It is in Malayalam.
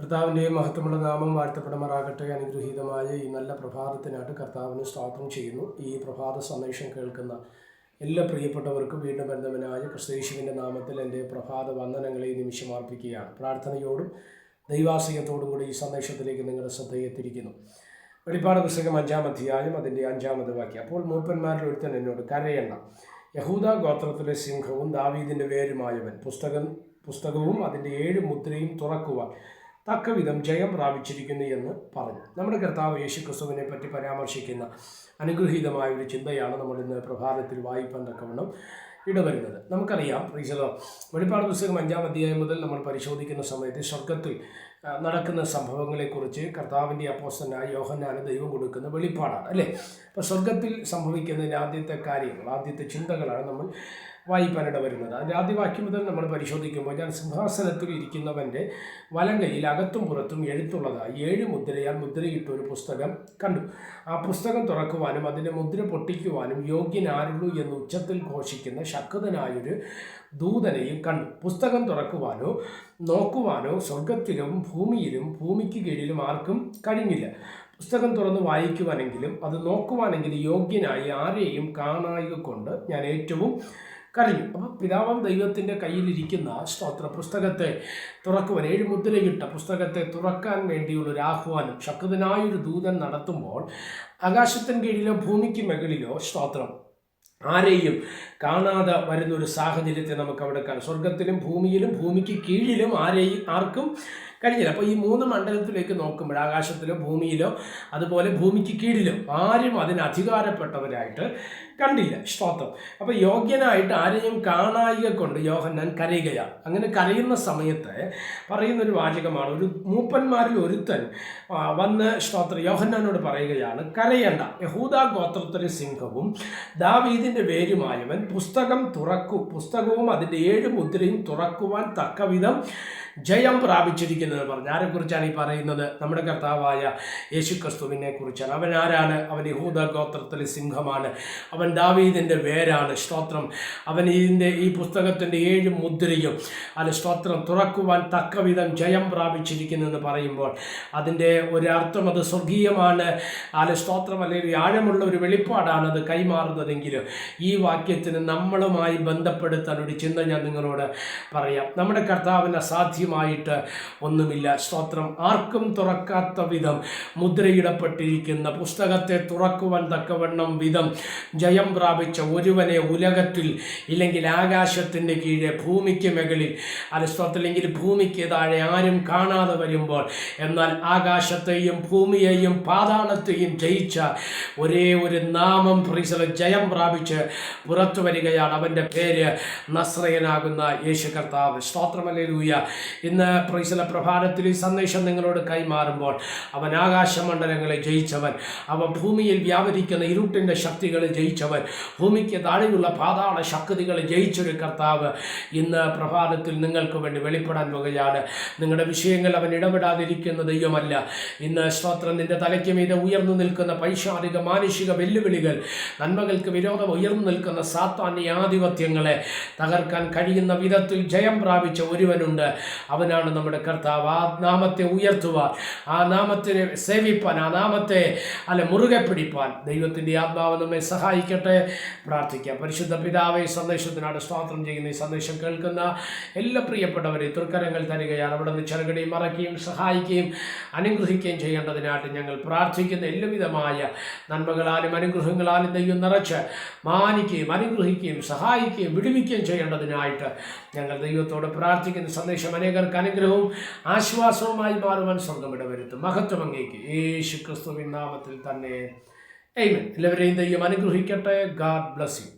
കർത്താവിന്റെയും മഹത്വമുള്ള നാമം വാഴ്ത്തപ്പെടുമാറാകട്ടെ. അനുഗ്രഹീതമായ ഈ നല്ല പ്രഭാതത്തിനായിട്ട് കർത്താവിന് സ്തോത്രം ചെയ്യുന്നു. ഈ പ്രഭാത സന്ദേശം കേൾക്കുന്ന എല്ലാ പ്രിയപ്പെട്ടവർക്കും വീണ്ടും ബന്ധവനായ ക്രിസ്തേശുവിന്റെ നാമത്തിൽ എന്റെ പ്രഭാത വന്ദനങ്ങളെ നിമിഷം അർപ്പിക്കുകയാണ്. പ്രാർത്ഥനയോടും ദൈവാശ്രയത്തോടും കൂടി ഈ സന്ദേശത്തിലേക്ക് നിങ്ങളുടെ ശ്രദ്ധയെത്തിരിക്കുന്നു വെളിപ്പാട് പുസ്തകം അഞ്ചാം അധ്യായം അതിന്റെ അഞ്ചാമത് വാക്യം. അപ്പോൾ മൂപ്പന്മാരിൽ ഒരുത്തൻ എന്നോട് കരയണ്ട. യഹൂദ ഗോത്രത്തിലെ സിംഹവും ദാവീദിന്റെ വേരുമായവൻ. പുസ്തകം പുസ്തകവും അതിന്റെ ഏഴ് മുദ്രയും തുറക്കുവാൻ തക്കവിധം ജയം പ്രാപിച്ചിരിക്കുന്നു എന്ന് പറഞ്ഞു. നമ്മുടെ കർത്താവ് യേശു ക്രിസ്തുവിനെ പറ്റി പരാമർശിക്കുന്ന അനുഗ്രഹീതമായ ഒരു ചിന്തയാണ് നമ്മൾ ഇന്ന് പ്രഭാതത്തിൽ വായിപ്പാൻ തക്കവണ്ണം ഇടവരുന്നത്. നമുക്കറിയാം റീസലോ വെളിപ്പാട് പുസ്തകം അഞ്ചാം അധ്യായം മുതൽ നമ്മൾ പരിശോധിക്കുന്ന സമയത്ത് സ്വർഗത്തിൽ നടക്കുന്ന സംഭവങ്ങളെക്കുറിച്ച് കർത്താവിന്റെ അപ്പോസ്റ്റനായ യോഹന്നാന് ദൈവം കൊടുക്കുന്ന വെളിപ്പാടാണ് അല്ലേ? അപ്പോൾ സ്വർഗത്തിൽ സംഭവിക്കുന്നതിന്റെ ആദ്യത്തെ കാര്യങ്ങൾ ആദ്യത്തെ ചിന്തകളാണ് നമ്മൾ വായിപ്പാനിട വരുന്നത്. അതിന്റെ ആദ്യ വാക്യം മുതൽ നമ്മൾ പരിശോധിക്കുമ്പോൾ ഞാൻ സിംഹാസനത്തിൽ ഇരിക്കുന്നവന്റെ വലം കയ്യിൽ അകത്തും പുറത്തും എഴുത്തുള്ളതായി ഏഴ് മുദ്രയാൽ മുദ്രയിട്ട ഒരു പുസ്തകം കണ്ടു. ആ പുസ്തകം തുറക്കുവാനും അതിന്റെ മുദ്ര പൊട്ടിക്കുവാനും യോഗ്യനാരുള്ളൂ എന്ന് ഉച്ചത്തിൽ ഘോഷിക്കുന്ന ശക്തനായൊരു ദൂതനെയും കണ്ടു. പുസ്തകം തുറക്കുവാനോ നോക്കുവാനോ സ്വർഗത്തിലും ഭൂമിയിലും ഭൂമിക്ക് കീഴിലും ആർക്കും കഴിഞ്ഞില്ല. പുസ്തകം തുറന്ന് വായിക്കുവാനെങ്കിലും അത് നോക്കുവാനെങ്കിലും യോഗ്യനായി ആരെയും കാണായിക കൊണ്ട് ഞാൻ ഏറ്റവും കരഞ്ഞു. അപ്പോൾ പിതാവാം ദൈവത്തിന്റെ കയ്യിലിരിക്കുന്ന സ്തോത്ര പുസ്തകത്തെ തുറക്കുവാൻ ഏഴ് മുദ്രയിട്ട പുസ്തകത്തെ തുറക്കാൻ വേണ്ടിയുള്ള ഒരു ആഹ്വാനം ശക്തനായൊരു ദൂതൻ നടത്തുമ്പോൾ ആകാശത്തിന് കീഴിലോ ഭൂമിക്ക് മുകളിലോ സ്തോത്രം. ആരെയും കാണാതെ വരുന്ന ഒരു സാഹചര്യത്തെ നമുക്ക് അവിടെ കാണാം. സ്വർഗത്തിലും ഭൂമിയിലും ഭൂമിക്ക് കീഴിലും ആരെയും ആർക്കും കഴിഞ്ഞില്ല. അപ്പോൾ ഈ മൂന്ന് മണ്ഡലത്തിലേക്ക് നോക്കുമ്പോൾ ആകാശത്തിലോ ഭൂമിയിലോ അതുപോലെ ഭൂമിക്ക് കീഴിലോ ആരും അതിന് അധികാരപ്പെട്ടവരായിട്ട് കണ്ടില്ല. സ്തോത്രം. അപ്പോൾ യോഗ്യനായിട്ട് ആരെയും കാണായിക കൊണ്ട് യോഹന്നാൻ കരയുകയാണ് അങ്ങനെ കരയുന്ന സമയത്ത് പറയുന്നൊരു വാചകമാണ് ഒരു മൂപ്പന്മാരിൽ ഒരുത്തൻ വന്ന് സ്ത്രോത്ര യോഹന്നാനോട് പറയുകയാണ് കരയണ്ട. യഹൂദ ഗോത്രത്തിലെ സിംഹവും ദാവീദിന്റെ വേരുമായവൻ പുസ്തകം തുറക്കു പുസ്തകവും അതിന്റെ ഏഴ് മുദ്രയും തുറക്കുവാൻ തക്കവിധം ജയം പ്രാപിച്ചിരിക്കുന്നത് പറഞ്ഞു. ആരെക്കുറിച്ചാണ് ഈ പറയുന്നത്? നമ്മുടെ കർത്താവായ യേശു ക്രിസ്തുവിനെ കുറിച്ചാണ്. അവൻ ആരാണ്? അവൻ യഹൂദ ഗോത്രത്തിലെ സിംഹമാണ്. അവൻ ദാവീദിന്റെ വേരാണ്. സ്തോത്രം. അവൻ ഇതിന്റെ ഈ പുസ്തകത്തിന്റെ ഏഴ് മുദ്രയും അത് സ്തോത്രം തുറക്കുവാൻ തക്കവിധം ജയം പ്രാപിച്ചിരിക്കുന്നെന്ന് പറയുമ്പോൾ അതിന്റെ ഒരർത്ഥം അത് സ്വർഗീയമാണ്. അത് സ്തോത്രം അല്ലെങ്കിൽ ആഴമുള്ള ഒരു വെളിപ്പാടാണ് അത് കൈമാറുന്നതെങ്കിലും ഈ വാക്യത്തിന് നമ്മളുമായി ബന്ധപ്പെടുത്താൻ ഒരു ചിന്ത ഞാൻ നിങ്ങളോട് പറയാം. നമ്മുടെ കർത്താവിന് അസാധ്യമായിട്ട് ഒന്നുമില്ല. സ്തോത്രം. ആർക്കും തുറക്കാത്ത വിധം മുദ്രയിടപ്പെട്ടിരിക്കുന്ന പുസ്തകത്തെ തുറക്കുവാൻ തക്കവണ്ണം വിധം ജയം പ്രാപിച്ച ഒരുവനെ ഉലകത്തിൽ ഇല്ലെങ്കിൽ ആകാശത്തിന്റെ കീഴെ ഭൂമിക്ക് മുകളിൽ അത് സ്തോത്രമില്ലെങ്കിൽ ഭൂമിക്ക് താഴെ ആരും കാണാതെ വരുമ്പോൾ എന്നാൽ ആകാശത്തെയും ഭൂമിയെയും പാതാളത്തെയും ജയിച്ച ഒരേ ഒരു നാമം പ്രീസല ജയം പ്രാപിച്ച് പുറത്തു വരികയാണ് അവന്റെ പേര് നസ്രയനാകുന്ന യേശു കർത്താവ്. സ്തോത്രമല്ലേലൂയ ഇന്ന് പ്രീസല പ്രഭാതത്തിൽ ഈ സന്ദേശം നിങ്ങളോട് കൈമാറുമ്പോൾ അവൻ ആകാശമണ്ഡലങ്ങളെ ജയിച്ചവൻ അവൻ ഭൂമിയിൽ വ്യാപരിക്കുന്ന ഇരുട്ടിന്റെ ശക്തികളെ ജയിച്ചവൻ ഭൂമിക്ക് താഴെയുള്ള പാതാള ശക്തികളെ ജയിച്ചൊരു കർത്താവ് ഇന്ന് പ്രഭാതത്തിൽ നിങ്ങൾക്ക് വേണ്ടി വെളിപ്പെടാൻ പോകുകയാണ്. നിങ്ങളുടെ വിഷയങ്ങൾ അവൻ ഇടപെടാതിരിക്കുന്ന ദൈവമല്ല. ഇന്ന് സ്തോത്രം നിന്റെ തലയ്ക്ക് മീതെ ഉയർന്നു നിൽക്കുന്ന പൈശാരിക മാനുഷിക വെല്ലുവിളികൾ നന്മകൾക്ക് വിരോധം ഉയർന്നു നിൽക്കുന്ന സാത്താന്യ ആധിപത്യങ്ങളെ തകർക്കാൻ കഴിയുന്ന വിധത്തിൽ ജയം പ്രാപിച്ച ഒരുവനുണ്ട്. അവനാണ് നമ്മുടെ കർത്താവ്. ആ നാമത്തെ ഉയർത്തുവാൻ ആ നാമത്തിനെ സേവിപ്പാൻ ആ നാമത്തെ അല്ല മുറുകെ പിടിപ്പാൻ ദൈവത്തിന്റെ ആത്മാവ് നമ്മെ സഹായിക്കട്ടെ. പ്രാർത്ഥിക്കാം. പരിശുദ്ധ പിതാവെ സന്ദേശത്തിനാണ് സ്വാതന്ത്ര്യം ചെയ്യുന്ന ഈ സന്ദേശം കേൾക്കുന്ന എല്ലാ പ്രിയപ്പെട്ടവരെ തൃക്കരങ്ങൾ തരികയാണ് അവിടെ നിന്ന് ചെറുകടയും മറക്കുകയും സഹായിക്കുകയും അനുഗ്രഹിക്കുകയും ചെയ്യേണ്ടതിനായിട്ട് ഞങ്ങൾ പ്രാർത്ഥിക്കുന്ന എല്ലാവിധമായ നന്മകളാലും അനുഗ്രഹങ്ങളാലും ദൈവം നിറച്ച് മാനിക്കുകയും അനുഗ്രഹിക്കുകയും സഹായിക്കുകയും വിടുവിക്കുകയും ചെയ്യേണ്ടതിനായിട്ട് ഞങ്ങൾ ദൈവത്തോട് പ്രാർത്ഥിക്കുന്ന സന്ദേശം അനേകർക്ക് അനുഗ്രഹവും ആശ്വാസവുമായി മാറുവാൻ സ്വർഗം ഇടവരുത്തും. മഹത്വം അങ്ങേക്ക്. യേശു ക്രിസ്തുവിൻ നാമത്തിൽ തന്നെ. എയ്മൻ എല്ലാവരെയും ദൈവം അനുഗ്രഹിക്കട്ടെ. God bless you